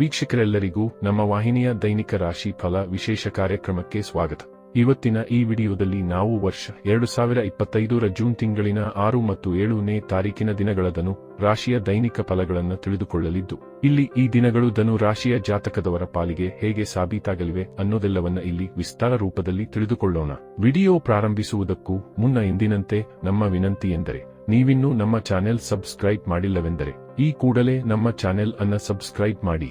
ವೀಕ್ಷಕರೆಲ್ಲರಿಗೂ ನಮ್ಮ ವಾಹಿನಿಯ ದೈನಿಕ ರಾಶಿ ಫಲ ವಿಶೇಷ ಕಾರ್ಯಕ್ರಮಕ್ಕೆ ಸ್ವಾಗತ. ಇವತ್ತಿನ ಈ ವಿಡಿಯೋದಲ್ಲಿ ನಾವು ವರ್ಷ ಎರಡು ಸಾವಿರ ಇಪ್ಪತ್ತೈದರ ಜೂನ್ ತಿಂಗಳಿನ ಆರು ಮತ್ತು ಏಳನೇ ತಾರೀಕಿನ ದಿನಗಳ ಧನು ರಾಶಿಯ ದೈನಿಕ ಫಲಗಳನ್ನು ತಿಳಿದುಕೊಳ್ಳಲಿದ್ದು, ಇಲ್ಲಿ ಈ ದಿನಗಳು ಧನು ರಾಶಿಯ ಜಾತಕದವರ ಪಾಲಿಗೆ ಹೇಗೆ ಸಾಬೀತಾಗಲಿವೆ ಅನ್ನೋದೆಲ್ಲವನ್ನ ಇಲ್ಲಿ ವಿಸ್ತಾರ ರೂಪದಲ್ಲಿ ತಿಳಿದುಕೊಳ್ಳೋಣ. ವಿಡಿಯೋ ಪ್ರಾರಂಭಿಸುವುದಕ್ಕೂ ಮುನ್ನ ಎಂದಿನಂತೆ ನಮ್ಮ ವಿನಂತಿ ಎಂದರೆ, ನೀವಿನ್ನೂ ನಮ್ಮ ಚಾನೆಲ್ ಸಬ್ಸ್ಕ್ರೈಬ್ ಮಾಡಿಲ್ಲವೆಂದರೆ, ಈ ಕೂಡಲೇ ನಮ್ಮ ಚಾನೆಲ್ ಅನ್ನ ಸಬ್ಸ್ಕ್ರೈಬ್ ಮಾಡಿ.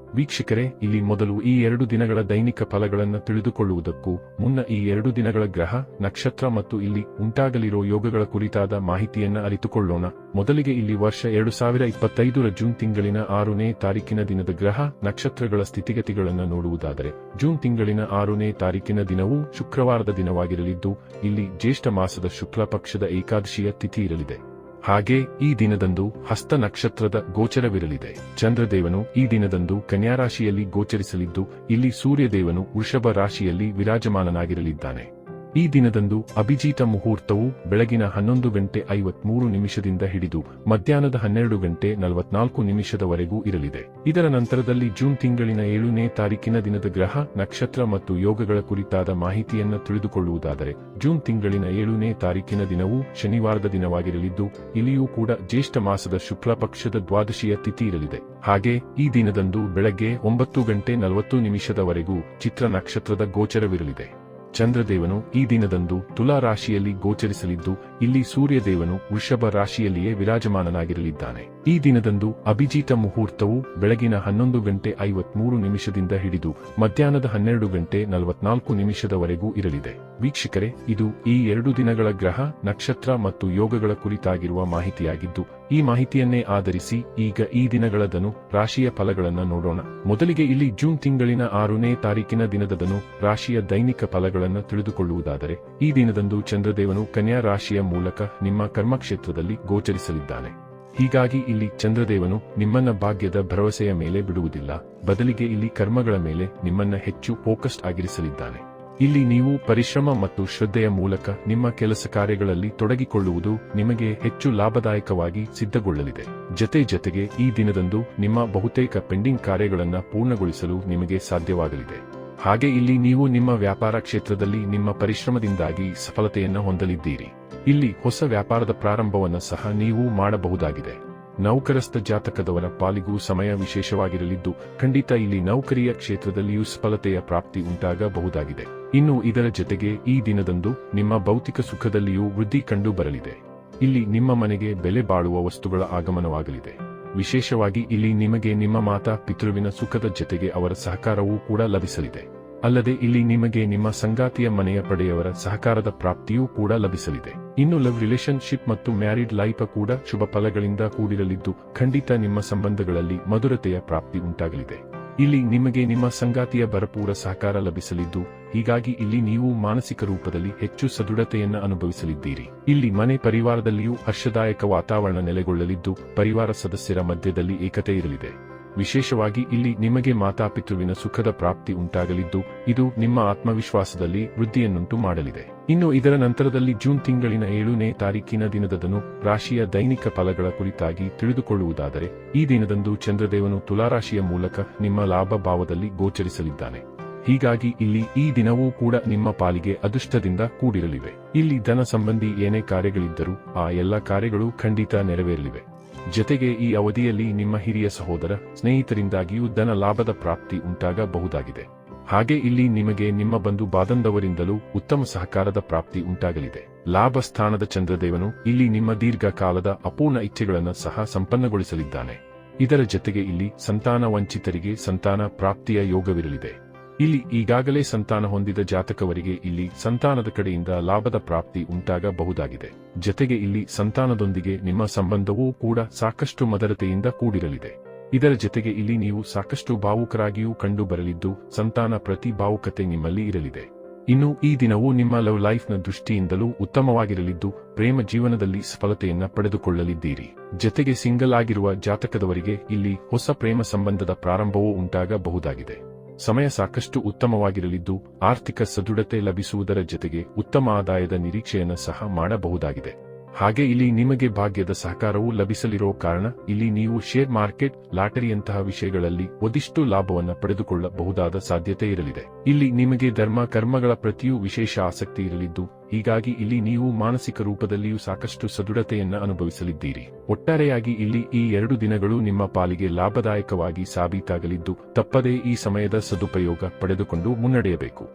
ವೀಕ್ಷಕರೇ, ಇಲ್ಲಿ ಮೊದಲು ಈ ಎರಡು ದಿನಗಳ ದೈನಿಕ ಫಲಗಳನ್ನು ತಿಳಿದುಕೊಳ್ಳುವುದಕ್ಕೂ ಮುನ್ನ ಈ ಎರಡು ದಿನಗಳ ಗ್ರಹ, ನಕ್ಷತ್ರ ಮತ್ತು ಇಲ್ಲಿ ಉಂಟಾಗಲಿರೋ ಯೋಗಗಳ ಕುರಿತಾದ ಮಾಹಿತಿಯನ್ನು ಅರಿತುಕೊಳ್ಳೋಣ. ಮೊದಲಿಗೆ ಇಲ್ಲಿ ವರ್ಷ ಎರಡು ಸಾವಿರ ಇಪ್ಪತ್ತೈದರ ಜೂನ್ ತಿಂಗಳಿನ ಆರನೇ ತಾರೀಕಿನ ದಿನದ ಗ್ರಹ, ನಕ್ಷತ್ರಗಳ ಸ್ಥಿತಿಗತಿಗಳನ್ನು ನೋಡುವುದಾದರೆ, ಜೂನ್ ತಿಂಗಳಿನ ಆರನೇ ತಾರೀಕಿನ ದಿನವೂ ಶುಕ್ರವಾರದ ದಿನವಾಗಿರಲಿದ್ದು, ಇಲ್ಲಿ ಜ್ಯೇಷ್ಠ ಮಾಸದ ಶುಕ್ಲ ಪಕ್ಷದ ಏಕಾದಶಿಯ ತಿಥಿ ಇರಲಿದೆ. ಹಾಗೆ ಈ ದಿನದಂದು ಹಸ್ತ ನಕ್ಷತ್ರದ ಗೋಚರವಿರಲಿದೆ. ಚಂದ್ರದೇವನು ಈ ದಿನದಂದು ಕನ್ಯಾರಾಶಿಯಲ್ಲಿ ಗೋಚರಿಸಲಿದ್ದು, ಇಲ್ಲಿ ಸೂರ್ಯದೇವನು ವೃಷಭ ರಾಶಿಯಲ್ಲಿ ವಿರಾಜಮಾನನಾಗಿರಲಿದ್ದಾನೆ. ಈ ದಿನದಂದು ಅಭಿಜೀತ ಮುಹೂರ್ತವು ಬೆಳಗಿನ ಹನ್ನೊಂದು ಗಂಟೆ ಐವತ್ಮೂರು ನಿಮಿಷದಿಂದ ಹಿಡಿದು ಮಧ್ಯಾಹ್ನದ ಹನ್ನೆರಡು ಗಂಟೆ ನಲವತ್ನಾಲ್ಕು ನಿಮಿಷದವರೆಗೂ ಇರಲಿದೆ. ಇದರ ನಂತರದಲ್ಲಿ ಜೂನ್ ತಿಂಗಳಿನ ಏಳನೇ ತಾರೀಕಿನ ದಿನದ ಗ್ರಹ, ನಕ್ಷತ್ರ ಮತ್ತು ಯೋಗಗಳ ಕುರಿತಾದ ಮಾಹಿತಿಯನ್ನು ತಿಳಿದುಕೊಳ್ಳುವುದಾದರೆ, ಜೂನ್ ತಿಂಗಳಿನ ಏಳನೇ ತಾರೀಕಿನ ದಿನವೂ ಶನಿವಾರದ ದಿನವಾಗಿರಲಿದ್ದು, ಇಲ್ಲಿಯೂ ಕೂಡ ಜ್ಯೇಷ್ಠ ಮಾಸದ ಶುಕ್ಲ ಪಕ್ಷದ ದ್ವಾದಶಿಯ ತಿಥಿ ಇರಲಿದೆ. ಹಾಗೆ ಈ ದಿನದಂದು ಬೆಳಗ್ಗೆ ಒಂಬತ್ತು ಗಂಟೆ ನಲವತ್ತು ನಿಮಿಷದವರೆಗೂ ಚಿತ್ರ ನಕ್ಷತ್ರದ ಗೋಚರವಿರಲಿದೆ. ಚಂದ್ರದೇವನು ಈ ದಿನದಂದು ತುಲಾ ರಾಶಿಯಲ್ಲಿ ಗೋಚರಿಸಲಿದ್ದು ಇಲ್ಲಿ ಸೂರ್ಯದೇವನು ವೃಷಭ ರಾಶಿಯಲ್ಲಿಯೇ ವಿರಾಜಮಾನನಾಗಿರಲಿದ್ದಾನೆ. ಈ ದಿನದಂದು ಅಭಿಜೀತ ಮುಹೂರ್ತವು ಬೆಳಗಿನ ಹನ್ನೊಂದು ಗಂಟೆ ಐವತ್ಮೂರು ನಿಮಿಷದಿಂದ ಹಿಡಿದು ಮಧ್ಯಾಹ್ನದ ಹನ್ನೆರಡು ಗಂಟೆ ನಲವತ್ನಾಲ್ಕು ನಿಮಿಷದವರೆಗೂ ಇರಲಿದೆ. ವೀಕ್ಷಕರೇ, ಇದು ಈ ಎರಡು ದಿನಗಳ ಗ್ರಹ, ನಕ್ಷತ್ರ ಮತ್ತು ಯೋಗಗಳ ಕುರಿತಾಗಿರುವ ಮಾಹಿತಿಯಾಗಿದ್ದು, ಈ ಮಾಹಿತಿಯನ್ನೇ ಆಧರಿಸಿ ಈಗ ಈ ದಿನಗಳ ಧನು ರಾಶಿಯ ಫಲಗಳನ್ನು ನೋಡೋಣ. ಮೊದಲಿಗೆ ಇಲ್ಲಿ ಜೂನ್ ತಿಂಗಳಿನ ಆರನೇ ತಾರೀಕಿನ ದಿನದ ಧನು ರಾಶಿಯ ದೈನಿಕ ಫಲಗಳನ್ನು ತಿಳಿದುಕೊಳ್ಳುವುದಾದರೆ, ಈ ದಿನದಂದು ಚಂದ್ರದೇವನು ಕನ್ಯಾ ರಾಶಿಯ ಮೂಲಕ ನಿಮ್ಮ ಕರ್ಮಕ್ಷೇತ್ರದಲ್ಲಿ ಗೋಚರಿಸಲಿದ್ದಾನೆ. ಹೀಗಾಗಿ ಇಲ್ಲಿ ಚಂದ್ರದೇವನು ನಿಮ್ಮನ್ನ ಭಾಗ್ಯದ ಭರವಸೆಯ ಮೇಲೆ ಬಿಡುವುದಿಲ್ಲ, ಬದಲಿಗೆ ಇಲ್ಲಿ ಕರ್ಮಗಳ ಮೇಲೆ ನಿಮ್ಮನ್ನ ಹೆಚ್ಚು ಫೋಕಸ್ಡ್ ಆಗಿರಿಸಲಿದ್ದಾನೆ. ಇಲ್ಲಿ ನೀವು ಪರಿಶ್ರಮ ಮತ್ತು ಶ್ರದ್ಧೆಯ ಮೂಲಕ ನಿಮ್ಮ ಕೆಲಸ ಕಾರ್ಯಗಳಲ್ಲಿ ತೊಡಗಿಕೊಳ್ಳುವುದು ನಿಮಗೆ ಹೆಚ್ಚು ಲಾಭದಾಯಕವಾಗಿ ಸಿದ್ಧಗೊಳ್ಳಲಿದೆ. ಜತೆ ಜತೆಗೆ ಈ ದಿನದಂದು ನಿಮ್ಮ ಬಹುತೇಕ ಪೆಂಡಿಂಗ್ ಕಾರ್ಯಗಳನ್ನು ಪೂರ್ಣಗೊಳಿಸಲು ನಿಮಗೆ ಸಾಧ್ಯವಾಗಲಿದೆ. ಹಾಗೆ ಇಲ್ಲಿ ನೀವು ನಿಮ್ಮ ವ್ಯಾಪಾರ ಕ್ಷೇತ್ರದಲ್ಲಿ ನಿಮ್ಮ ಪರಿಶ್ರಮದಿಂದಾಗಿ ಸಫಲತೆಯನ್ನು ಹೊಂದಲಿದ್ದೀರಿ. ಇಲ್ಲಿ ಹೊಸ ವ್ಯಾಪಾರದ ಪ್ರಾರಂಭವನ್ನ ಸಹ ನೀವು ಮಾಡಬಹುದಾಗಿದೆ. ನೌಕರಸ್ಥ ಜಾತಕದವರ ಪಾಲಿಗೂ ಸಮಯ ವಿಶೇಷವಾಗಿರಲಿದ್ದು, ಖಂಡಿತ ಇಲ್ಲಿ ನೌಕರಿಯ ಕ್ಷೇತ್ರದಲ್ಲಿಯೂ ಸಫಲತೆಯ ಪ್ರಾಪ್ತಿ ಉಂಟಾಗಬಹುದಾಗಿದೆ. ಇನ್ನು ಇದರ ಜೊತೆಗೆ ಈ ದಿನದಂದು ನಿಮ್ಮ ಭೌತಿಕ ಸುಖದಲ್ಲಿಯೂ ವೃದ್ಧಿ ಕಂಡು ಬರಲಿದೆ ಇಲ್ಲಿ ನಿಮ್ಮ ಮನೆಗೆ ಬೆಲೆ ಬಾಳುವ ವಸ್ತುಗಳ ಆಗಮನವಾಗಲಿದೆ. ವಿಶೇಷವಾಗಿ ಇಲ್ಲಿ ನಿಮಗೆ ನಿಮ್ಮ ಮಾತಾ ಪಿತೃವಿನ ಸುಖದ ಜೊತೆಗೆ ಅವರ ಸಹಕಾರವೂ ಕೂಡ ಲಭಿಸಲಿದೆ. ಅಲ್ಲದೆ ಇಲ್ಲಿ ನಿಮಗೆ ನಿಮ್ಮ ಸಂಗಾತಿಯ ಮನೆಯ ಪಡೆಯವರ ಸಹಕಾರದ ಪ್ರಾಪ್ತಿಯೂ ಕೂಡ ಲಭಿಸಲಿದೆ. ಇನ್ನು ಲವ್ ರಿಲೇಶನ್ಶಿಪ್ ಮತ್ತು ಮ್ಯಾರಿಡ್ ಲೈಫ್ ಕೂಡ ಶುಭ ಫಲಗಳಿಂದ ಕೂಡಿರಲಿದ್ದು, ಖಂಡಿತ ನಿಮ್ಮ ಸಂಬಂಧಗಳಲ್ಲಿ ಮಧುರತೆಯ ಪ್ರಾಪ್ತಿ ಉಂಟಾಗಲಿದೆ. ಇಲ್ಲಿ ನಿಮಗೆ ನಿಮ್ಮ ಸಂಗಾತಿಯ ಭರಪೂರ ಸಹಕಾರ ಲಭಿಸಲಿದ್ದು, ಹೀಗಾಗಿ ಇಲ್ಲಿ ನೀವು ಮಾನಸಿಕ ರೂಪದಲ್ಲಿ ಹೆಚ್ಚು ಸದೃಢತೆಯನ್ನು ಅನುಭವಿಸಲಿದ್ದೀರಿ. ಇಲ್ಲಿ ಮನೆ ಪರಿವಾರದಲ್ಲಿಯೂ ಹರ್ಷದಾಯಕ ವಾತಾವರಣ ನೆಲೆಗೊಳ್ಳಲಿದ್ದು, ಪರಿವಾರ ಸದಸ್ಯರ ಮಧ್ಯದಲ್ಲಿ ಏಕತೆ ಇರಲಿದೆ. ವಿಶೇಷವಾಗಿ ಇಲ್ಲಿ ನಿಮಗೆ ಮಾತಾಪಿತೃವಿನ ಸುಖದ ಪ್ರಾಪ್ತಿ ಉಂಟಾಗಲಿದ್ದು, ಇದು ನಿಮ್ಮ ಆತ್ಮವಿಶ್ವಾಸದಲ್ಲಿ ವೃದ್ಧಿಯನ್ನುಂಟು ಮಾಡಲಿದೆ. ಇನ್ನು ಇದರ ನಂತರದಲ್ಲಿ ಜೂನ್ ತಿಂಗಳಿನ ಏಳನೇ ತಾರೀಕಿನ ದಿನದದನು ರಾಶಿಯ ದೈನಿಕ ಫಲಗಳ ಕುರಿತಾಗಿ ತಿಳಿದುಕೊಳ್ಳುವುದಾದರೆ, ಈ ದಿನದಂದು ಚಂದ್ರದೇವನು ತುಲಾರಾಶಿಯ ಮೂಲಕ ನಿಮ್ಮ ಲಾಭ ಭಾವದಲ್ಲಿ ಗೋಚರಿಸಲಿದ್ದಾನೆ. ಹೀಗಾಗಿ ಇಲ್ಲಿ ಈ ದಿನವೂ ಕೂಡ ನಿಮ್ಮ ಪಾಲಿಗೆ ಅದೃಷ್ಟದಿಂದ ಕೂಡಿರಲಿವೆ. ಇಲ್ಲಿ ಧನ ಸಂಬಂಧಿ ಏನೇ ಕಾರ್ಯಗಳಿದ್ದರೂ ಆ ಎಲ್ಲ ಕಾರ್ಯಗಳು ಖಂಡಿತ ನೆರವೇರಲಿವೆ. ಜೊತೆಗೆ ಈ ಅವಧಿಯಲ್ಲಿ ನಿಮ್ಮ ಹಿರಿಯ ಸಹೋದರ ಸ್ನೇಹಿತರಿಂದಾಗಿಯೂ ಧನ ಲಾಭದ ಪ್ರಾಪ್ತಿ ಉಂಟಾಗಬಹುದಾಗಿದೆ. ಹಾಗೆ ಇಲ್ಲಿ ನಿಮಗೆ ನಿಮ್ಮ ಬಂಧು ಬಾದಂದವರಿಂದಲೂ ಉತ್ತಮ ಸಹಕಾರದ ಪ್ರಾಪ್ತಿ ಉಂಟಾಗಲಿದೆ. ಲಾಭ ಸ್ಥಾನದ ಚಂದ್ರದೇವನು ಇಲ್ಲಿ ನಿಮ್ಮ ದೀರ್ಘಕಾಲದ ಅಪೂರ್ಣ ಇಚ್ಛೆಗಳನ್ನು ಸಹ ಸಂಪನ್ನಗೊಳಿಸಲಿದ್ದಾನೆ. ಇದರ ಜತೆಗೆ ಇಲ್ಲಿ ಸಂತಾನ ವಂಚಿತರಿಗೆ ಸಂತಾನ ಪ್ರಾಪ್ತಿಯ ಯೋಗವಿರಲಿದೆ. ಇಲ್ಲಿ ಈಗಾಗಲೇ ಸಂತಾನ ಹೊಂದಿದ ಜಾತಕವರಿಗೆ ಇಲ್ಲಿ ಸಂತಾನದ ಕಡೆಯಿಂದ ಲಾಭದ ಪ್ರಾಪ್ತಿ ಉಂಟಾಗಬಹುದಾಗಿದೆ. ಜತೆಗೆ ಇಲ್ಲಿ ಸಂತಾನದೊಂದಿಗೆ ನಿಮ್ಮ ಸಂಬಂಧವೂ ಕೂಡ ಸಾಕಷ್ಟು ಮದರತೆಯಿಂದ ಕೂಡಿರಲಿದೆ. ಇದರ ಜತೆಗೆ ಇಲ್ಲಿ ನೀವು ಸಾಕಷ್ಟು ಭಾವುಕರಾಗಿಯೂ ಕಂಡು ಬರಲಿದ್ದು ಸಂತಾನ ಪ್ರತಿ ಭಾವುಕತೆ ನಿಮ್ಮಲ್ಲಿ ಇರಲಿದೆ. ಇನ್ನು ಈ ದಿನವು ನಿಮ್ಮ ಲವ್ ಲೈಫ್ನ ದೃಷ್ಟಿಯಿಂದಲೂ ಉತ್ತಮವಾಗಿರಲಿದ್ದು ಪ್ರೇಮ ಜೀವನದಲ್ಲಿ ಸಫಲತೆಯನ್ನ ಪಡೆದುಕೊಳ್ಳಲಿದ್ದೀರಿ. ಜತೆಗೆ ಸಿಂಗಲ್ ಆಗಿರುವ ಜಾತಕದವರಿಗೆ ಇಲ್ಲಿ ಹೊಸ ಪ್ರೇಮ ಸಂಬಂಧದ ಪ್ರಾರಂಭವೂ ಉಂಟಾಗಬಹುದಾಗಿದೆ. ಸಮಯ ಸಾಕಷ್ಟು ಉತ್ತಮವಾಗಿರಲಿದ್ದು, ಆರ್ಥಿಕ ಸದೃಢತೆ ಲಭಿಸುವುದರ ಜೊತೆಗೆ ಉತ್ತಮ ಆದಾಯದ ನಿರೀಕ್ಷೆಯನ್ನು ಸಹ ಮಾಡಬಹುದಾಗಿದೆ. ಹಾಗೆ ಇಲ್ಲಿ ನಿಮಗೆ ಭಾಗ್ಯದ ಸಹಕಾರವೂ ಲಭಿಸಲಿರೋ ಕಾರಣ, ಇಲ್ಲಿ ನೀವು ಶೇರ್ ಮಾರ್ಕೆಟ್, ಲಾಟರಿಯಂತಹ ವಿಷಯಗಳಲ್ಲಿ ಒಂದಿಷ್ಟು ಲಾಭವನ್ನ ಪಡೆದುಕೊಳ್ಳಬಹುದಾದ ಸಾಧ್ಯತೆ ಇರಲಿದೆ. ಇಲ್ಲಿ ನಿಮಗೆ ಧರ್ಮ ಕರ್ಮಗಳ ಪ್ರತಿಯೂ ವಿಶೇಷ ಆಸಕ್ತಿ ಇರಲಿದ್ದು ಹೀಗಾಗಿ ಇಲ್ಲಿ ನೀವು ಮಾನಸಿಕ ರೂಪದಲ್ಲಿಯೂ ಸಾಕಷ್ಟು ಸದೃಢತೆಯನ್ನ ಅನುಭವಿಸಲಿದ್ದೀರಿ. ಒಟ್ಟಾರೆಯಾಗಿ ಇಲ್ಲಿ ಈ ಎರಡು ದಿನಗಳು ನಿಮ್ಮ ಪಾಲಿಗೆ ಲಾಭದಾಯಕವಾಗಿ ಸಾಬೀತಾಗಲಿದ್ದು, ತಪ್ಪದೇ ಈ ಸಮಯದ ಸದುಪಯೋಗ ಪಡೆದುಕೊಂಡು ಮುನ್ನಡೆಯಬೇಕು.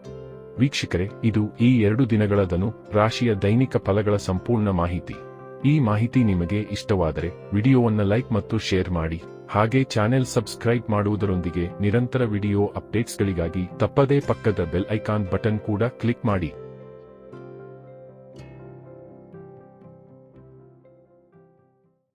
ವೀಕ್ಷಕರೇ, ಇದು ಈ ಎರಡು ದಿನಗಳ ಧನು ರಾಶಿಯ ದೈನಿಕ ಫಲಗಳ ಸಂಪೂರ್ಣ ಮಾಹಿತಿ. ಈ ಮಾಹಿತಿ ನಿಮಗೆ ಇಷ್ಟವಾದರೆ ವಿಡಿಯೋವನ್ನು ಲೈಕ್ ಮತ್ತು ಶೇರ್ ಮಾಡಿ, ಹಾಗೆ ಚಾನೆಲ್ ಸಬ್ಸ್ಕ್ರೈಬ್ ಮಾಡುವುದರೊಂದಿಗೆ ನಿರಂತರ ವಿಡಿಯೋ ಅಪ್ಡೇಟ್ಸ್ಗಳಿಗಾಗಿ ತಪ್ಪದೇ ಪಕ್ಕದ ಬೆಲ್ ಐಕಾನ್ ಬಟನ್ ಕೂಡ ಕ್ಲಿಕ್ ಮಾಡಿ.